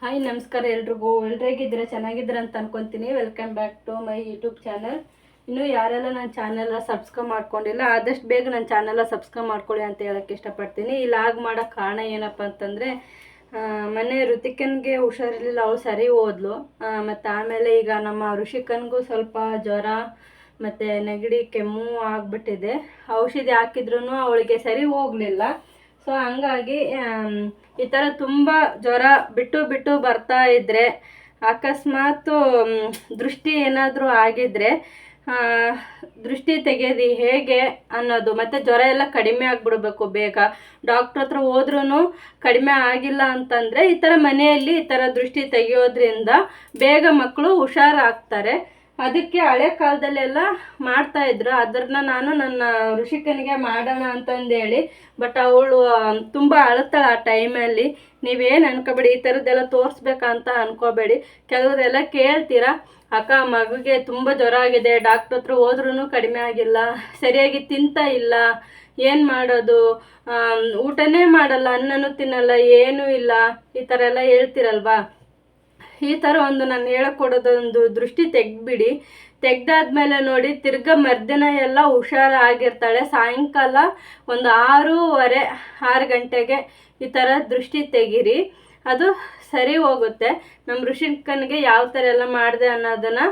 Hi, ನಮಸ್ಕಾರ ಎಲ್ರಿಗೂ. ಎಲ್ರು ಹೇಗಿದ್ದೀರಾ ಚೆನ್ನಾಗಿದ್ದೀರಾ ಅಂತ ಅನ್ಕೊಂತೀನಿ. Welcome back to my YouTube channel ಇನ್ನು ಯಾರೆಲ್ಲ ನನ್ನ ಚಾನೆಲ್ ಸಬ್ಸ್ಕ್ರೈಬ್ ಮಾಡ್ಕೊಂಡಿಲ್ಲ, ಆದಷ್ಟು ಬೇಗ ನನ್ನ ಚಾನೆಲ್ ಸಬ್ಸ್ಕ್ರೈಬ್ ಮಾಡ್ಕೊಳ್ಳಿ ಅಂತ ಹೇಳಕ್ಕೆ ಇಷ್ಟಪಡ್ತೀನಿ. ಇಲ್ಲಿ ಆಗ ಮಾಡೋ ಕಾರಣ ಏನಪ್ಪ ಅಂತಂದರೆ ಮೊನ್ನೆ ಋತಿಕನ್ಗೆ ಹುಷಾರಿರ್ಲಿಲ್ಲ. ಅವಳು ಸರಿ ಹೋದ್ಲು. ಮತ್ತು ಆಮೇಲೆ ಈಗ ನಮ್ಮ ಋಷಿಕನ್ಗೂ ಸ್ವಲ್ಪ ಜ್ವರ ಮತ್ತು ನೆಗಡಿ ಕೆಮ್ಮು ಆಗಿಬಿಟ್ಟಿದೆ. ಔಷಧಿ ಹಾಕಿದ್ರೂ ಅವಳಿಗೆ ಸರಿ ಹೋಗಲಿಲ್ಲ. ಸೊ ಹಂಗಾಗಿ ಈ ಥರ ತುಂಬ ಜ್ವರ ಬಿಟ್ಟು ಬಿಟ್ಟು ಬರ್ತಾ ಇದ್ದರೆ ಅಕಸ್ಮಾತ್ ದೃಷ್ಟಿ ಏನಾದರೂ ಆಗಿದ್ರೆ ಆ, ದೃಷ್ಟಿ ತೆಗೆದು ಹೇಗೆ ಅನ್ನೋದು ಮತ್ತು ಜ್ವರ ಎಲ್ಲ ಕಡಿಮೆ ಆಗಿಬಿಡ್ಬೇಕು ಬೇಗ. ಡಾಕ್ಟ್ರ್ ಹತ್ರ ಹೋದ್ರೂ ಕಡಿಮೆ ಆಗಿಲ್ಲ ಅಂತಂದರೆ ಈ ಥರ ಮನೆಯಲ್ಲಿ ಈ ಥರ ದೃಷ್ಟಿ ತೆಗೆಯೋದ್ರಿಂದ ಬೇಗ ಮಕ್ಕಳು ಹುಷಾರಾಗ್ತಾರೆ. ಅದಕ್ಕೆ ಹಳೆ ಕಾಲದಲ್ಲೆಲ್ಲ ಮಾಡ್ತಾ ಇದ್ರು. ಅದನ್ನ ನಾನು ನನ್ನ ಋಷಿಕನಿಗೆ ಮಾಡೋಣ ಅಂತಂದೇಳಿ. ಬಟ್ ಅವಳು ತುಂಬ ಅಳ್ತಾಳೆ ಆ ಟೈಮಲ್ಲಿ ನೀವೇನು ಅನ್ಕೋಬೇಡಿ, ಈ ಥರದ್ದೆಲ್ಲ ತೋರಿಸ್ಬೇಕಂತ ಅನ್ಕೋಬೇಡಿ. ಕೆಲವರೆಲ್ಲ ಕೇಳ್ತೀರಾ? ಅಕ್ಕ, ಮಗುಗೆ ತುಂಬ ಜ್ವರ ಆಗಿದೆ ಡಾಕ್ಟ್ರ್ ಹತ್ರ ಹೋದ್ರೂ ಕಡಿಮೆ ಆಗಿಲ್ಲ, ಸರಿಯಾಗಿ ತಿಂತಾ ಇಲ್ಲ, ಏನು ಮಾಡೋದು? ಊಟನೇ ಮಾಡಲ್ಲ, ಅನ್ನನೂ ತಿನ್ನಲ್ಲ, ಏನೂ ಇಲ್ಲ, ಈ ಥರ ಎಲ್ಲ ಹೇಳ್ತೀರಲ್ವಾ? ಈ ಥರ ಒಂದು ನಾನು ಹೇಳ್ಕೊಡೋದೊಂದು ದೃಷ್ಟಿ ತೆಗ್ದ್ಬಿಡಿ. ತೆಗ್ದಾದ್ಮೇಲೆ ನೋಡಿ, ತಿರ್ಗ ಮರ್ದಿನ ಎಲ್ಲ ಹುಷಾರಾಗಿರ್ತಾಳೆ. ಸಾಯಂಕಾಲ ಒಂದು ಆರೂವರೆ, ಆರು ಗಂಟೆಗೆ ಈ ಥರ ದೃಷ್ಟಿ ತೆಗೀರಿ. ಅದು ಸರಿ ಹೋಗುತ್ತೆ. ನಮ್ಮ ಋಷಿಕನಿಗೆ ಯಾವ ಥರ ಎಲ್ಲ ಮಾಡಿದೆ ಅನ್ನೋದನ್ನು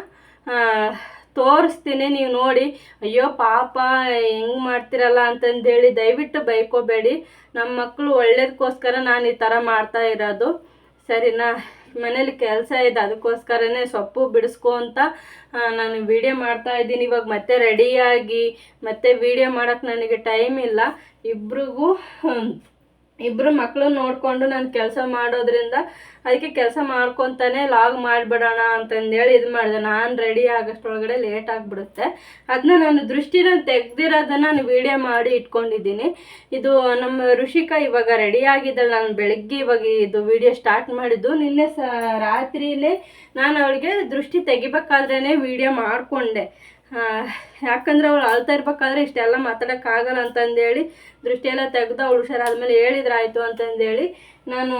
ತೋರಿಸ್ತೀನಿ. ನೀವು ನೋಡಿ, ಅಯ್ಯೋ ಪಾಪ, ಹೆಂಗೆ ಮಾಡ್ತಿರಲ್ಲ ಅಂತಂದೇಳಿ ದಯವಿಟ್ಟು ಬೈಕೋಬೇಡಿ. ನಮ್ಮ ಮಕ್ಕಳು ಒಳ್ಳೇದಕ್ಕೋಸ್ಕರ ನಾನು ಈ ಥರ ಮಾಡ್ತಾ ಇರೋದು. ಸರಿನಾ? ಮನೇಲಿ ಕೆಲಸ ಇದೆ, ಅದಕ್ಕೋಸ್ಕರನೇ ಸೊಪ್ಪು ಬಿಡಿಸ್ಕೊ ಅಂತ ನಾನು ವಿಡಿಯೋ ಮಾಡ್ತಾ ಇದ್ದೀನಿ. ಇವಾಗ ಮತ್ತೆ ರೆಡಿಯಾಗಿ ಮತ್ತೆ ವಿಡಿಯೋ ಮಾಡೋಕ್ಕೆ ನನಗೆ ಟೈಮ್ ಇಲ್ಲ. ಇಬ್ರಿಗೂ ಇಬ್ರು ಮಕ್ಕಳು ನೋಡಿಕೊಂಡು ನಾನು ಕೆಲಸ ಮಾಡೋದ್ರಿಂದ ಅದಕ್ಕೆ ಕೆಲಸ ಮಾಡ್ಕೊತಾನೆ ಲಾಗ್ ಮಾಡಿಬಿಡೋಣ ಅಂತಂದೇಳಿ ಇದು ಮಾಡಿದೆ. ನಾನು ರೆಡಿ ಆಗೋಷ್ಟೊಳಗಡೆ ಲೇಟ್ ಆಗಿಬಿಡುತ್ತೆ. ಅದನ್ನ ನಾನು ದೃಷ್ಟಿನ ತೆಗ್ದಿರೋದನ್ನ ನಾನು ವಿಡಿಯೋ ಮಾಡಿ ಇಟ್ಕೊಂಡಿದ್ದೀನಿ. ಇದು ನಮ್ಮ ಋಷಿಕಾ ಇವಾಗ ರೆಡಿ ಆಗಿದ್ದಾಳೆ. ನಾನು ಬೆಳಗ್ಗೆ ಇವಾಗ ಇದು ವಿಡಿಯೋ ಸ್ಟಾರ್ಟ್ ಮಾಡಿದ್ದು. ನಿನ್ನೆ ಸ ರಾತ್ರಿಯೇ ನಾನು ಅವಳಿಗೆ ದೃಷ್ಟಿ ತೆಗಿಬೇಕಾದ್ರೇ ವಿಡಿಯೋ ಮಾಡಿಕೊಂಡೆ. ಯಾಕಂದ್ರೆ ಅವಳು ಅಳ್ತಾ ಇರ್ಬೇಕಾದ್ರೆ ಇಷ್ಟೆಲ್ಲ ಮಾತಾಡೋಕ್ಕಾಗಲ್ಲ ಅಂತಂದೇಳಿ ದೃಷ್ಟಿ ಎಲ್ಲ ತೆಗೆದು ಅವಳು ಹುಷಾರಾದ್ಮೇಲೆ ಹೇಳಿದ್ರಾಯ್ತು ಅಂತಂದೇಳಿ ನಾನು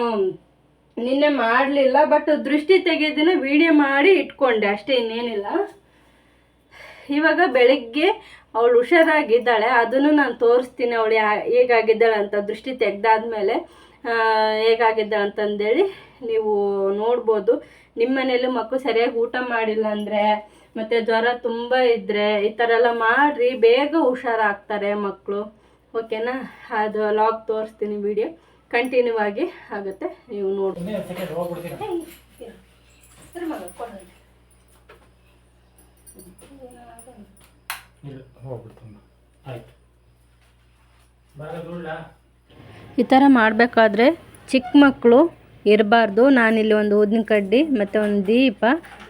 ನಿನ್ನೆ ಮಾಡಲಿಲ್ಲ ಬಟ್ ದೃಷ್ಟಿ ತೆಗೆದಿನ ವಿಡಿಯೋ ಮಾಡಿ ಇಟ್ಕೊಂಡೆ, ಅಷ್ಟೇ ಇನ್ನೇನಿಲ್ಲ. ಇವಾಗ ಬೆಳಿಗ್ಗೆ ಅವಳು ಹುಷಾರಾಗಿದ್ದಾಳೆ, ಅದನ್ನು ನಾನು ತೋರಿಸ್ತೀನಿ ಅವಳು ಯಾ, ಹೇಗಾಗಿದ್ದಾಳೆ ಅಂತ, ದೃಷ್ಟಿ ತೆಗೆದಾದ್ಮೇಲೆ ಹೇಗಾಗಿದ್ದಾಳೆ ಅಂತಂದೇಳಿ ನೀವು ನೋಡ್ಬೋದು. ನಿಮ್ಮ ಮನೇಲೂ ಮಕ್ಕಳು ಸರಿಯಾಗಿ ಊಟ ಮಾಡಿಲ್ಲ ಅಂದರೆ ಮತ್ತು ಜ್ವರ ತುಂಬ ಇದ್ದರೆ ಈ ಥರ ಎಲ್ಲ ಮಾಡಿರಿ ಬೇಗ ಹುಷಾರಾಗ್ತಾರೆ ಮಕ್ಕಳು ಓಕೆನಾ ಅದು ಲಾಗ್ ತೋರಿಸ್ತೀನಿ ವಿಡಿಯೋ ಕಂಟಿನ್ಯೂ ಆಗಿ ಆಗುತ್ತೆ. ನೀವು ನೋಡಿ ಇಲ್ಲ ಹೋಗ್ಬಿಡ್ತಮ್ಮ ಆಯ್ತು. ಬರ ದುಡ್ಲಾ ಈ ಥರ ಮಾಡಬೇಕಾದ್ರೆ ಚಿಕ್ಕ ಮಕ್ಕಳು ಇರಬಾರ್ದು. ನಾನಿಲ್ಲಿ ಒಂದು ಊದಿನ ಕಡ್ಡಿ, ಮತ್ತು ಒಂದು ದೀಪ,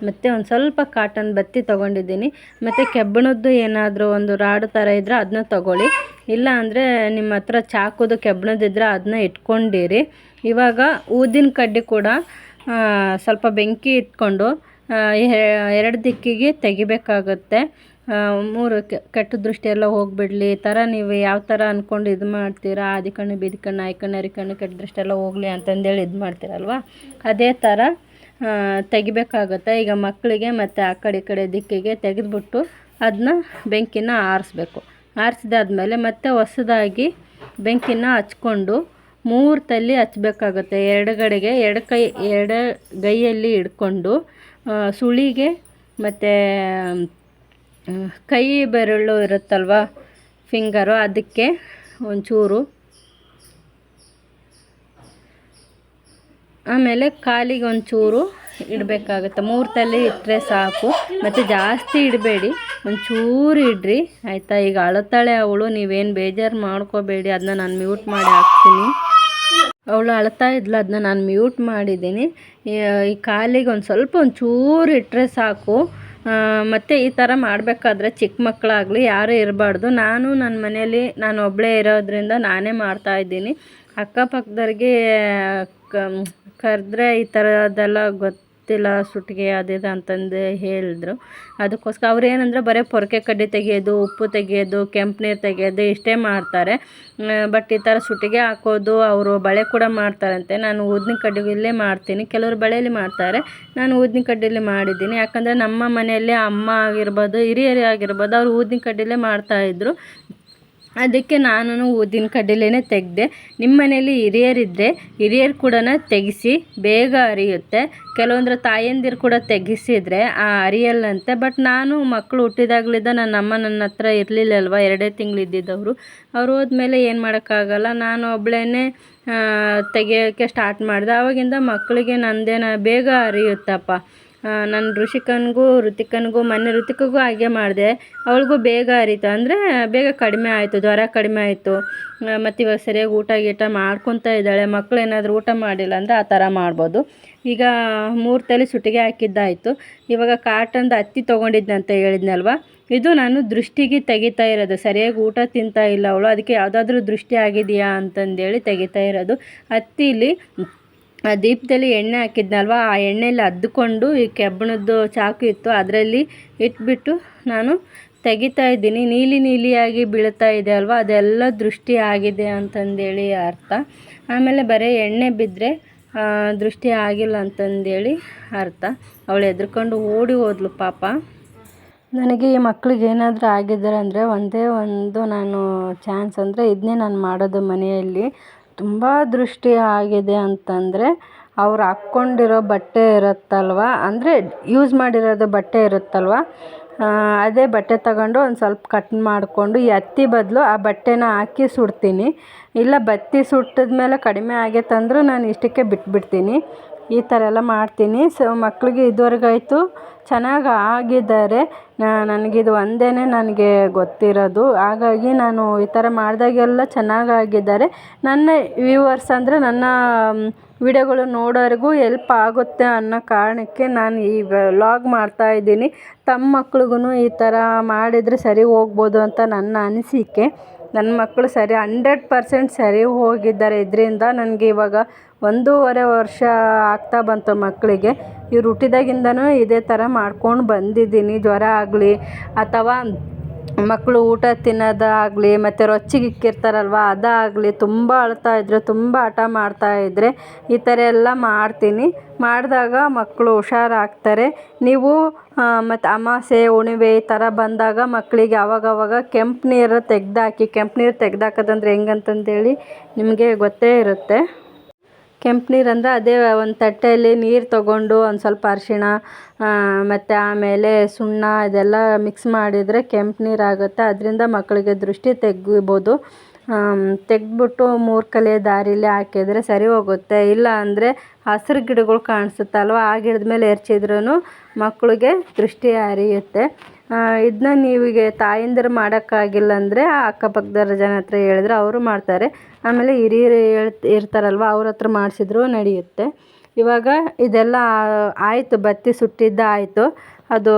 ಮತ್ತು ಒಂದು ಸ್ವಲ್ಪ ಕಾಟನ್ ಬತ್ತಿ ತೊಗೊಂಡಿದ್ದೀನಿ. ಮತ್ತು ಕೆಬ್ಬಣದ್ದು ಏನಾದರೂ ಒಂದು ರಾಡು ಥರ ಇದ್ದರೆ ಅದನ್ನ ತೊಗೊಳ್ಳಿ. ಇಲ್ಲ ಅಂದರೆ ನಿಮ್ಮ ಹತ್ರ ಚಾಕುದು ಕೆಬ್ಬಣದಿದ್ರೆ ಅದನ್ನ ಇಟ್ಕೊಂಡಿರಿ. ಇವಾಗ ಊದಿನ ಕಡ್ಡಿ ಕೂಡ ಸ್ವಲ್ಪ ಬೆಂಕಿ ಇಟ್ಕೊಂಡು ಎರಡು ದಿಕ್ಕಿಗೆ ತೆಗಿಬೇಕಾಗುತ್ತೆ. ಮೂರು ಕೆಟ್ಟ ದೃಷ್ಟಿ ಎಲ್ಲ ಹೋಗ್ಬಿಡ್ಲಿ. ಈ ಥರ ನೀವು ಯಾವ ಥರ ಅಂದ್ಕೊಂಡು ಇದು ಮಾಡ್ತೀರಾ? ಆದಿ ಕಣ್ಣು, ಬೀದಿ ಕಣ್ಣು ಆಯ್ ಕಣ್ಣು, ಅರಿ ಕಣ್ಣು ಕೆಟ್ಟ ದೃಷ್ಟಿ ಎಲ್ಲ ಹೋಗಲಿ ಅಂತಂದೇಳಿ ಇದು ಮಾಡ್ತೀರಲ್ವ? ಅದೇ ಥರ ತೆಗಿಬೇಕಾಗುತ್ತೆ. ಈಗ ಮಕ್ಕಳಿಗೆ ಮತ್ತು ಆ ಕಡೆ, ಈ ಕಡೆ ದಿಕ್ಕಿಗೆ ತೆಗೆದ್ಬಿಟ್ಟು ಅದನ್ನ ಬೆಂಕಿನ ಆರಿಸ್ಬೇಕು. ಆರಿಸಿದಾದ್ಮೇಲೆ ಮತ್ತೆ ಹೊಸದಾಗಿ ಬೆಂಕಿನ ಹಚ್ಕೊಂಡು ಮೂರು ತಲ್ಲಿ ಹಚ್ಬೇಕಾಗುತ್ತೆ. ಎರಡುಗಡೆಗೆ ಎರಡು ಕೈ, ಎರಡು ಗೈಯಲ್ಲಿ ಹಿಡ್ಕೊಂಡು ಸುಳಿಗೆ ಮತ್ತು ಕೈ ಬೆರಳು ಇರುತ್ತಲ್ವ? ಫಿಂಗರು ಅದಕ್ಕೆ ಒಂಚೂರು. ಆಮೇಲೆ ಕಾಲಿಗೆ ಒಂಚೂರು ಇಡಬೇಕಾಗುತ್ತೆ. ಮೂರು ತಲೆ ಇಟ್ಟರೆ ಸಾಕು. ಮತ್ತು ಜಾಸ್ತಿ ಇಡಬೇಡಿ. ಒಂಚೂರು ಇಡ್ರಿ. ಆಯಿತಾ? ಈಗ ಅಳತಾಳೆ ಅವಳು. ನೀವೇನು ಬೇಜಾರು ಮಾಡ್ಕೋಬೇಡಿ. ಅದನ್ನ ನಾನು ಮ್ಯೂಟ್ ಮಾಡಿ ಹಾಕ್ತೀನಿ. ಅವಳು ಅಳ್ತಾ ಇದ್ಲು. ಅದನ್ನ ನಾನು ಮ್ಯೂಟ್ ಮಾಡಿದ್ದೀನಿ. ಈ ಕಾಲಿಗೆ ಒಂದು ಸ್ವಲ್ಪ ಒಂಚೂರು ಚೂರು ಇಟ್ಟರೆ ಸಾಕು. ಮತ್ತು ಈ ಥರ ಮಾಡಬೇಕಾದ್ರೆ ಚಿಕ್ಕ ಮಕ್ಕಳಾಗಲಿ ಯಾರೂ ಇರಬಾರ್ದು. ನಾನು ನನ್ನ ಮನೆಯಲ್ಲಿ, ನಾನು ಒಬ್ಬಳೇ ಇರೋದ್ರಿಂದ ನಾನೇ ಮಾಡ್ತಾ ಇದ್ದೀನಿ. ಅಕ್ಕಪಕ್ಕದವ್ರಿಗೆ ಕರೆದ್ರೆ ಈ ಥರದ್ದೆಲ್ಲ ಗೊತ್ತು ಗೊತ್ತಿಲ್ಲ ಸುಟ್ಟಿಗೆ ಅದಿದೆ ಅಂತಂದು ಹೇಳಿದ್ರು. ಅದಕ್ಕೋಸ್ಕರ ಅವ್ರು ಏನಂದರೆ ಬರೀ ಪೊರಕೆ ಕಡ್ಡಿ ತೆಗೆಯೋದು, ಉಪ್ಪು ತೆಗೆಯೋದು, ಕೆಂಪು ನೀರು ತೆಗೆಯೋದು ಇಷ್ಟೇ ಮಾಡ್ತಾರೆ. ಬಟ್ ಈ ಥರ ಸುಟ್ಟಿಗೆ ಹಾಕೋದು ಅವರು ಬಳೆ ಕೂಡ ಮಾಡ್ತಾರಂತೆ. ನಾನು ಊದಿನ ಕಡ್ಡಿಯಲ್ಲೇ ಮಾಡ್ತೀನಿ. ಕೆಲವರು ಬಳೆಯಲ್ಲಿ ಮಾಡ್ತಾರೆ. ನಾನು ಊದಿನ ಕಡ್ಡಿಲಿ ಮಾಡಿದ್ದೀನಿ. ಯಾಕಂದರೆ ನಮ್ಮ ಮನೆಯಲ್ಲಿ ಅಮ್ಮ ಆಗಿರ್ಬೋದು, ಹಿರಿಯರೇ ಆಗಿರ್ಬೋದು, ಅವರು ಊದಿನ ಕಡ್ಡಿಯಲ್ಲೇ ಮಾಡ್ತಾಯಿದ್ರು ಅದಕ್ಕೆ ನಾನು ಊದಿನ ಕಡ್ಡಿಲೇ ತೆಗೆದೆ ನಿಮ್ಮ ಮನೇಲಿ ಹಿರಿಯರಿದ್ದರೆ ಹಿರಿಯರು ಕೂಡ ತೆಗೆಸಿ, ಬೇಗ ಅರಿಯುತ್ತೆ. ಕೆಲವೊಂದರ ತಾಯಂದಿರು ಕೂಡ ತೆಗೆಸಿದ್ರೆ ಆ ಅರಿಯಲ್ಲಂತೆ. ಬಟ್ ನಾನು ಮಕ್ಕಳು ಹುಟ್ಟಿದಾಗಲಿದ್ದ ನನ್ನ ಅಮ್ಮ ನನ್ನ ಹತ್ರ ಇರಲಿಲ್ಲಲ್ವ? ಎರಡೇ ತಿಂಗಳು ಇದ್ದಿದ್ದವರು. ಅವ್ರು ಹೋದ್ಮೇಲೆ ಏನು ಮಾಡೋಕ್ಕಾಗಲ್ಲ? ನಾನು ಒಬ್ಬಳೇ ತೆಗೆಯೋಕ್ಕೆ ಸ್ಟಾರ್ಟ್ ಮಾಡಿದೆ. ಆವಾಗಿಂದ ಮಕ್ಕಳಿಗೆ ನಂದೇನ ಬೇಗ ಅರಿಯುತ್ತಪ್ಪ. ನನ್ನ ಋಷಿಕನಿಗೂ, ಋತಿಕನಿಗೂ ಮೊನ್ನೆ ಋತಿಕಗೂ ಹಾಗೆ ಮಾಡಿದೆ. ಅವಳಿಗೂ ಬೇಗ ಅರಿತು. ಅಂದರೆ ಬೇಗ ಕಡಿಮೆ ಆಯಿತು, ಜ್ವರ ಕಡಿಮೆ ಆಯಿತು. ಮತ್ತು ಇವಾಗ ಸರಿಯಾಗಿ ಊಟ ಗೀಟ ಮಾಡ್ಕೊತಾ ಇದ್ದಾಳೆ. ಮಕ್ಕಳು ಏನಾದರೂ ಊಟ ಮಾಡಿಲ್ಲ ಅಂದರೆ ಆ ಥರ ಮಾಡ್ಬೋದು. ಈಗ ಮೂರು ತಲೆ ಸುಟ್ಟಿಗೆ ಹಾಕಿದ್ದಾಯಿತು. ಇವಾಗ ಕಾಟನ್ದು ಹತ್ತಿ ತೊಗೊಂಡಿದ್ದಂತ ಹೇಳಿದ್ನಲ್ವ? ಇದು ನಾನು ದೃಷ್ಟಿಗೆ ತೆಗಿತಾ ಇರೋದು. ಸರಿಯಾಗಿ ಊಟ ತಿಂತಾ ಇಲ್ಲ ಅವಳು. ಅದಕ್ಕೆ ಯಾವುದಾದ್ರೂ ದೃಷ್ಟಿ ಆಗಿದೆಯಾ ಅಂತಂದೇಳಿ ತೆಗಿತಾ ಇರೋದು. ಹತ್ತಿಲಿ ದೀಪದಲ್ಲಿ ಎಣ್ಣೆ ಹಾಕಿದ್ನಲ್ವ? ಆ ಎಣ್ಣೆಯಲ್ಲಿ ಅದ್ದುಕೊಂಡು ಈ ಕೆಬ್ಬಣದ್ದು ಚಾಕು ಇತ್ತು, ಅದರಲ್ಲಿ ಇಟ್ಬಿಟ್ಟು ನಾನು ತೆಗಿತಾ ಇದ್ದೀನಿ. ನೀಲಿ ನೀಲಿಯಾಗಿ ಬೀಳ್ತಾ ಇದೆ ಅಲ್ವಾ? ಅದೆಲ್ಲ ದೃಷ್ಟಿ ಆಗಿದೆ ಅಂತಂದೇಳಿ ಅರ್ಥ. ಆಮೇಲೆ ಬರೀ ಎಣ್ಣೆ ಬಿದ್ದರೆ ದೃಷ್ಟಿ ಆಗಿಲ್ಲ ಅಂತಂದೇಳಿ ಅರ್ಥ. ಅವಳು ಎದ್ರುಕೊಂಡು ಓಡಿ ಹೋದ್ಲು ಪಾಪ. ನನಗೆ ಈ ಮಕ್ಳಿಗೆ ಏನಾದರೂ ಆಗಿದ್ದಾರೆ ಅಂದರೆ ಒಂದೇ ಒಂದು ನಾನು ಚಾನ್ಸ್ ಅಂದರೆ ಇದನ್ನೇ ನಾನು ಮಾಡೋದು ಮನೆಯಲ್ಲಿ. ತುಂಬ ದೃಷ್ಟಿ ಆಗಿದೆ ಅಂತಂದರೆ ಅವ್ರು ಹಾಕ್ಕೊಂಡಿರೋ ಬಟ್ಟೆ ಇರುತ್ತಲ್ವ? ಅಂದರೆ ಯೂಸ್ ಮಾಡಿರೋದು ಬಟ್ಟೆ ಇರುತ್ತಲ್ವ? ಅದೇ ಬಟ್ಟೆ ತಗೊಂಡು ಒಂದು ಸ್ವಲ್ಪ ಕಟ್ ಮಾಡಿಕೊಂಡು ಈ ಹತ್ತಿ ಬದಲು ಆ ಬಟ್ಟೆನ ಹಾಕಿ ಸುಡ್ತೀನಿ. ಇಲ್ಲ ಬತ್ತಿ ಸುಟ್ಟಿದ ಮೇಲೆ ಕಡಿಮೆ ಅಂದರೂ ನಾನು ಇಷ್ಟಕ್ಕೆ ಬಿಟ್ಬಿಡ್ತೀನಿ. ಈ ಥರ ಎಲ್ಲ ಮಾಡ್ತೀನಿ. ಸೊ ಮಕ್ಕಳಿಗೆ ಆಯಿತು. ಚೆನ್ನಾಗಿ ಆಗಿದ್ದಾರೆ. ನನಗಿದು ಒಂದೇ ನನಗೆ ಗೊತ್ತಿರೋದು. ಹಾಗಾಗಿ ನಾನು ಈ ಥರ ಮಾಡಿದಾಗೆಲ್ಲ ಚೆನ್ನಾಗಿ ಆಗಿದ್ದಾರೆ. ನನ್ನ ವ್ಯೂವರ್ಸ್ ಅಂದರೆ ನನ್ನ ವಿಡಿಯೋಗಳು ನೋಡೋರಿಗೂ ಎಲ್ಪ್ ಆಗುತ್ತೆ ಅನ್ನೋ ಕಾರಣಕ್ಕೆ ನಾನು ಈ ವ್ಲಾಗ್ ಮಾಡ್ತಾಯಿದ್ದೀನಿ ತಮ್ಮ ಮಕ್ಳಿಗೂ ಈ ಥರ ಮಾಡಿದರೆ ಸರಿ ಹೋಗ್ಬೋದು ಅಂತ ನನ್ನ ಅನಿಸಿಕೆ. ನನ್ನ ಮಕ್ಕಳು ಸರಿ, ಹಂಡ್ರೆಡ್ ಪರ್ಸೆಂಟ್ ಸರಿ ಹೋಗಿದ್ದಾರೆ. ಇದರಿಂದ ನನಗೆ ಇವಾಗ ಒಂದೂವರೆ ವರ್ಷ ಆಗ್ತಾ ಬಂತು ಮಕ್ಕಳಿಗೆ. ಇವ್ರು ಹುಟ್ಟಿದಾಗಿಂದನೂ ಇದೇ ಥರ ಮಾಡ್ಕೊಂಡು ಬಂದಿದ್ದೀನಿ. ಜ್ವರ ಆಗಲಿ ಅಥವಾ ಮಕ್ಕಳು ಊಟ ತಿನ್ನೋದಾಗಲಿ ಮತ್ತು ರೊಚ್ಚಿಗೆ ಇಕ್ಕಿರ್ತಾರಲ್ವ ಅದಾಗಲಿ ತುಂಬ ಅಳ್ತಾ ಇದ್ದರು ತುಂಬ ಹಠ ಇದ್ದರೆ ಈ ಥರ ಎಲ್ಲ ಮಾಡ್ತೀನಿ. ಮಾಡಿದಾಗ ಮಕ್ಕಳು ಹುಷಾರಾಗ್ತಾರೆ. ನೀವು ಮತ್ತು ಅಮಾಸೆ, ಹುಣ್ಣಿಮೆ ಈ ಥರ ಬಂದಾಗ ಮಕ್ಕಳಿಗೆ ಆವಾಗವಾಗ ಕೆಂಪು ನೀರು ತೆಗ್ದಾಕಿ, ಕೆಂಪು ನೀರು ತೆಗ್ದಾಕೋದಂದ್ರೆ ಹೆಂಗಂತಂದೇಳಿ ನಿಮಗೆ ಗೊತ್ತೇ ಇರುತ್ತೆ. ಕೆಂಪು ನೀರು ಅಂದರೆ ಅದೇ ಒಂದು ತಟ್ಟೆಯಲ್ಲಿ ನೀರು ತೊಗೊಂಡು ಒಂದು ಸ್ವಲ್ಪ ಅರಿಶಿಣ ಮತ್ತು ಆಮೇಲೆ ಸುಣ್ಣ ಇದೆಲ್ಲ ಮಿಕ್ಸ್ ಮಾಡಿದರೆ ಕೆಂಪು ನೀರಾಗುತ್ತೆ ಅದರಿಂದ ಮಕ್ಕಳಿಗೆ ದೃಷ್ಟಿ ತೆಗಿಬೋದು. ತೆಗೆದ್ಬಿಟ್ಟು ಮೂರು ಕಲೆ ದಾರಿಲಿ ಹಾಕಿದರೆ ಸರಿ ಹೋಗುತ್ತೆ. ಇಲ್ಲ ಅಂದರೆ ಹಸಿರು ಗಿಡಗಳು ಕಾಣಿಸುತ್ತಲ್ವ? ಆ ಗಿಡದ ಮೇಲೆ ಎರಚಿದ್ರೂ ಮಕ್ಕಳಿಗೆ ದೃಷ್ಟಿ ಹರಿಯುತ್ತೆ. ಇದನ್ನ ನೀವೀಗ ತಾಯಂದಿರು ಮಾಡೋಕ್ಕಾಗಿಲ್ಲ ಅಂದರೆ ಅಕ್ಕಪಕ್ಕದವ್ರ ಜನ ಹತ್ರ ಹೇಳಿದ್ರೆ ಅವರು ಮಾಡ್ತಾರೆ. ಆಮೇಲೆ ಹಿರಿಯರು ಹೇಳ್, ಇರ್ತಾರಲ್ವ, ಅವ್ರ ಹತ್ರ ಮಾಡಿಸಿದ್ರು ನಡೆಯುತ್ತೆ. ಇವಾಗ ಇದೆಲ್ಲ ಆಯಿತು, ಬತ್ತಿ ಸುಟ್ಟಿದ್ದು ಆಯಿತು. ಅದು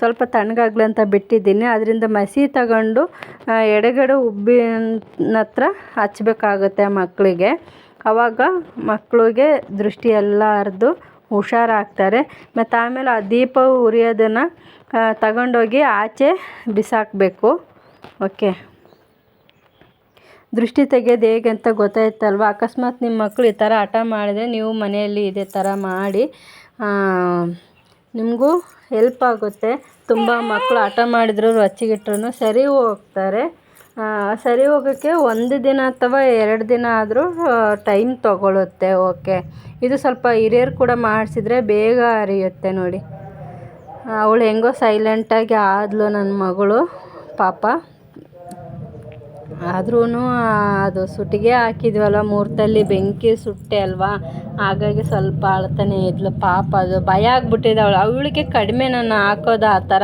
ಸ್ವಲ್ಪ ತಣ್ಣಗಾಗ್ಲಿ ಅಂತ ಬಿಟ್ಟಿದ್ದೀನಿ. ಅದರಿಂದ ಮಸಿ ತಗೊಂಡು ಎಡಗಡೆ ಉಬ್ಬಿನ ಹತ್ರ ಹಚ್ಬೇಕಾಗುತ್ತೆ ಮಕ್ಕಳಿಗೆ. ಅವಾಗ ಮಕ್ಕಳಿಗೆ ದೃಷ್ಟಿ ಎಲ್ಲ ಹರಿದು ಹುಷಾರಾಗ್ತಾರೆ. ಮತ್ತು ಆಮೇಲೆ ಆ ದೀಪ ಉರಿಯೋದನ್ನು ತಗೊಂಡೋಗಿ ಆಚೆ ಬಿಸಾಕಬೇಕು. ಓಕೆ. ದೃಷ್ಟಿ ತೆಗೆಯೋದು ಹೇಗೆ ಅಂತ ಗೊತ್ತಾಯ್ತಲ್ವ? ಅಕಸ್ಮಾತ್ ನಿಮ್ಮ ಮಕ್ಕಳು ಈ ಥರ ಹಠ ಮಾಡಿದ್ರೆ ನೀವು ಮನೆಯಲ್ಲಿ ಇದೇ ಥರ ಮಾಡಿ ನಿಮಗೂ ಹೆಲ್ಪ್ ಆಗುತ್ತೆ. ತುಂಬ ಮಕ್ಕಳು ಹಠ ಮಾಡಿದ್ರು ರೊಚ್ಚಿಗಿಟ್ರು ಸರಿ ಹೋಗ್ತಾರೆ. ಸರಿ ಹೋಗೋಕ್ಕೆ ಒಂದು ದಿನ ಅಥವಾ ಎರಡು ದಿನ ಆದರೂ ಟೈಮ್ ತೊಗೊಳುತ್ತೆ. ಓಕೆ. ಇದು ಸ್ವಲ್ಪ ಹಿರಿಯರು ಕೂಡ ಮಾಡಿಸಿದ್ರೆ ಬೇಗ ಅರಿಯುತ್ತೆ ನೋಡಿ. ಅವಳು ಹೆಂಗೋ ಸೈಲೆಂಟಾಗಿ ಆದಳು ನನ್ನ ಮಗಳು ಪಾಪ. ಆದ್ರೂ ಅದು ಸುಟ್ಟಿಗೆ ಹಾಕಿದ್ವಲ್ಲ ಮೂರ್ತಲ್ಲಿ ಬೆಂಕಿ ಸುಟ್ಟೆ ಅಲ್ವಾ? ಹಾಗಾಗಿ ಸ್ವಲ್ಪ ಅಳ್ತಾನೆ ಇದ್ಲು. ಪಾಪ ಅದು ಭಯ ಆಗ್ಬಿಟ್ಟಿದೆ ಅವಳು. ಅವಳಿಗೆ ಕಡಿಮೆ ನಾನು ಹಾಕೋದು ಆ ಥರ.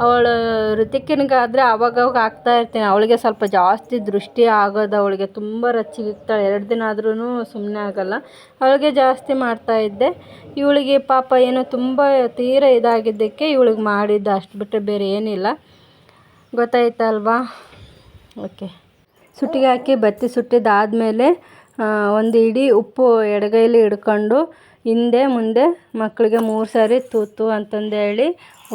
ಅವಳು ಋತಿಕನಿಗಾದರೆ ಅವಾಗವಾಗ ಹಾಕ್ತಾ ಇರ್ತೀನಿ. ಅವಳಿಗೆ ಸ್ವಲ್ಪ ಜಾಸ್ತಿ ದೃಷ್ಟಿ ಆಗೋದು ಅವಳಿಗೆ ತುಂಬ ರಚ್ಚಿಗಿಕ್ತಾಳೆ ಎರಡು ದಿನ ಆದ್ರೂ ಸುಮ್ಮನೆ ಆಗೋಲ್ಲ. ಅವಳಿಗೆ ಜಾಸ್ತಿ ಮಾಡ್ತಾ ಇದ್ದೆ. ಇವಳಿಗೆ ಪಾಪ ಏನೋ ತುಂಬ ತೀರ ಇದಾಗಿದ್ದಕ್ಕೆ ಇವಳಿಗೆ ಮಾಡಿದ್ದು ಅಷ್ಟು ಬಿಟ್ಟರೆ ಬೇರೆ ಏನಿಲ್ಲ. ಗೊತ್ತಾಯ್ತಲ್ವಾ ಓಕೆ. ಸುಟ್ಟಿಗೆ ಹಾಕಿ ಬತ್ತಿ ಸುಟ್ಟಿದ್ದಾದಮೇಲೆ ಒಂದು ಇಡೀ ಉಪ್ಪು ಎಡಗೈಲಿ ಹಿಡ್ಕೊಂಡು ಹಿಂದೆ ಮುಂದೆ ಮಕ್ಕಳಿಗೆ ಮೂರು ಸಾರಿ ತೂತು ಅಂತಂದೇಳಿ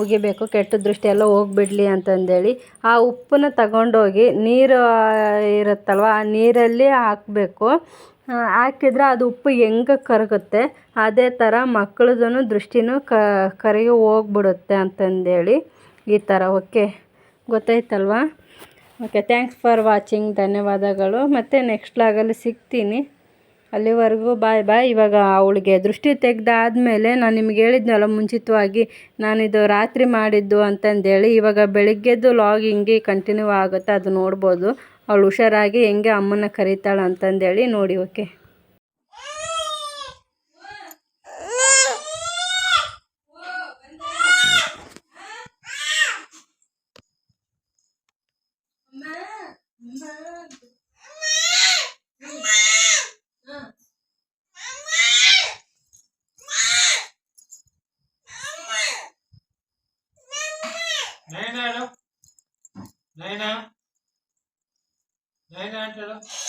ಉಗಿಬೇಕು, ಕೆಟ್ಟ ದೃಷ್ಟಿ ಎಲ್ಲ ಹೋಗ್ಬಿಡ್ಲಿ ಅಂತಂದೇಳಿ. ಆ ಉಪ್ಪನ್ನ ತಗೊಂಡೋಗಿ ನೀರು ಇರುತ್ತಲ್ವ, ಆ ನೀರಲ್ಲಿ ಹಾಕಬೇಕು. ಹಾಕಿದ್ರೆ ಅದು ಉಪ್ಪು ಹೆಂಗೆ ಕರಗುತ್ತೆ, ಅದೇ ಥರ ಮಕ್ಕಳದೂ ದೃಷ್ಟಿನೂ ಕ, ಕರಗಿ ಹೋಗ್ಬಿಡುತ್ತೆ ಅಂತಂದೇಳಿ ಈ ಥರ ಓಕೆ, ಗೊತ್ತಾಯ್ತಲ್ವಾ? ಓಕೆ ಥ್ಯಾಂಕ್ಸ್ ಫಾರ್ ವಾಚಿಂಗ್ ಧನ್ಯವಾದಗಳು. ಮತ್ತು ನೆಕ್ಸ್ಟ್ ಲಾಗಲ್ಲಿ ಸಿಗ್ತೀನಿ. ಅಲ್ಲಿವರೆಗೂ ಬಾಯ್ ಬಾಯ್ ಇವಾಗ ಅವಳಿಗೆ ದೃಷ್ಟಿ ತೆಗ್ದಾದ್ಮೇಲೆ ನಾನು ನಿಮ್ಗೆ ಹೇಳಿದ್ನಲ್ಲ, ಮುಂಚಿತವಾಗಿ ನಾನಿದು ರಾತ್ರಿ ಮಾಡಿದ್ದು ಅಂತಂದೇಳಿ, ಇವಾಗ ಬೆಳಿಗ್ಗೆದ್ದು ಲಾಗ್ ಹಿಂಗೆ ಕಂಟಿನ್ಯೂ ಆಗುತ್ತೆ, ಅದು ನೋಡ್ಬೋದು. ಅವಳು ಹುಷಾರಾಗಿ ಹೆಂಗೆ ಅಮ್ಮನ ಕರೀತಾಳೆ ಅಂತಂದೇಳಿ ನೋಡಿ ಓಕೆ ನಯನ ಹೇಳು ನಯನ ನಯನ ಅಂತ ಹೇಳು